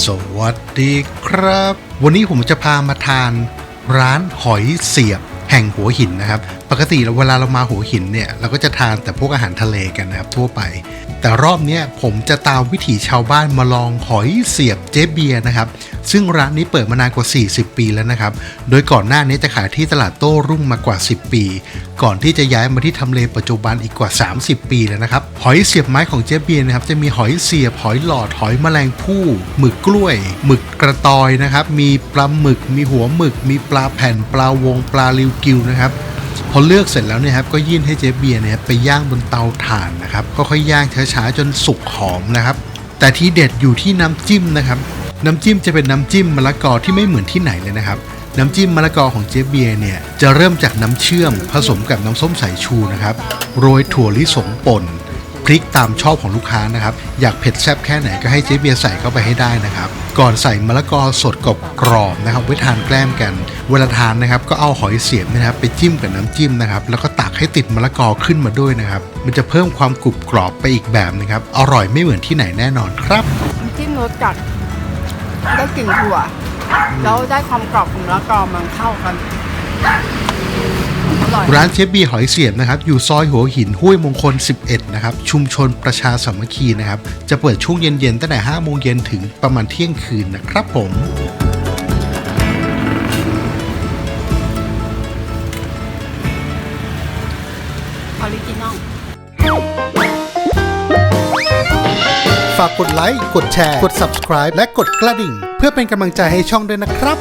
สวัสดีครับ วันนี้ผมจะพามาทานร้านหอยเสียบ แห่งหัวหินนะครับ ปกติเวลาเรามาหัวหินเนี่ยเราก็จะทานแต่พวกอาหารทะเลกันนะครับทั่วไป แต่รอบนี้ผมจะตามวิถีชาวบ้านมาลองหอยเสียบเจ๊เบียนะครับ ซึ่งร้านนี้เปิดมานานกว่า 40 ปีแล้วนะครับ โดยก่อนหน้านี้จะขายที่ตลาดโต้รุ่งมากว่า 10 ปี ก่อนที่จะย้ายมาที่ทำเลปัจจุบันอีกกว่า 30 ปีแล้วนะครับ หอยเสียบไม้ของเจ๊เบียนะครับจะมีหอยเสียบหอยหลอดหอยแมลงภู่หมึกกล้วยหมึกกระตอยนะครับมีปลาหมึก มีหัวหมึก มีปลาแผ่นปลาวงปลาลิวกิลนะครับ พอเลือกเสร็จแล้วเนี่ยครับก็ยื่นให้เจ๊เบียร์เนี่ยไปย่างบนเตาถ่านนะครับก็ค่อยย่างช้าๆจนสุกหอมนะครับ แต่ที่เด็ดอยู่ที่น้ำจิ้มนะครับ น้ำจิ้มจะเป็นน้ำจิ้มมะละกอที่ไม่เหมือนที่ไหนเลยนะครับน้ำจิ้มมะละกอของเจ๊เบียร์เนี่ยจะเริ่มจากน้ำเชื่อมผสมกับน้ำส้มสายชูนะครับ โรยถั่วลิสงป่น พริกตามชอบของลูกค้านะครับ อยากเผ็ดแซ่บแค่ไหนก็ให้เจ๊เบียร์ใส่เข้าไปให้ได้นะครับ ก่อนใส่มะละกอสดกับกรอบนะครับไว้ทานแกล้มกัน เวลาทานนะครับก็เอาหอยเสียบนะครับไปจิ้มกับน้ำจิ้มนะครับแล้วก็ตักให้ติดมะละกอขึ้นมาด้วยนะครับ มันจะเพิ่มความกรุบกรอบไปอีกแบบนะครับ อร่อยไม่เหมือนที่ไหนแน่นอนครับน้ำจิ้มรสจัดได้กลิ่นถั่วแล้วได้ความกรอบของมะละกอมันเข้ากัน ร้านเชฟบีหอยเสียบนะครับอยู่ซอยหัวหินห้วยมงคล 11 นะครับ ชุมชนประชาสามัคคีนะครับ จะเปิดช่วงเย็นๆ ตั้งแต่5โมงเย็นถึงประมาณเที่ยงคืนนะครับผมออริจินอลฝากกดไลค์ กดแชร์ กด subscribe และกดกระดิ่ง เพื่อเป็นกำลังใจให้ช่องด้วยนะครับ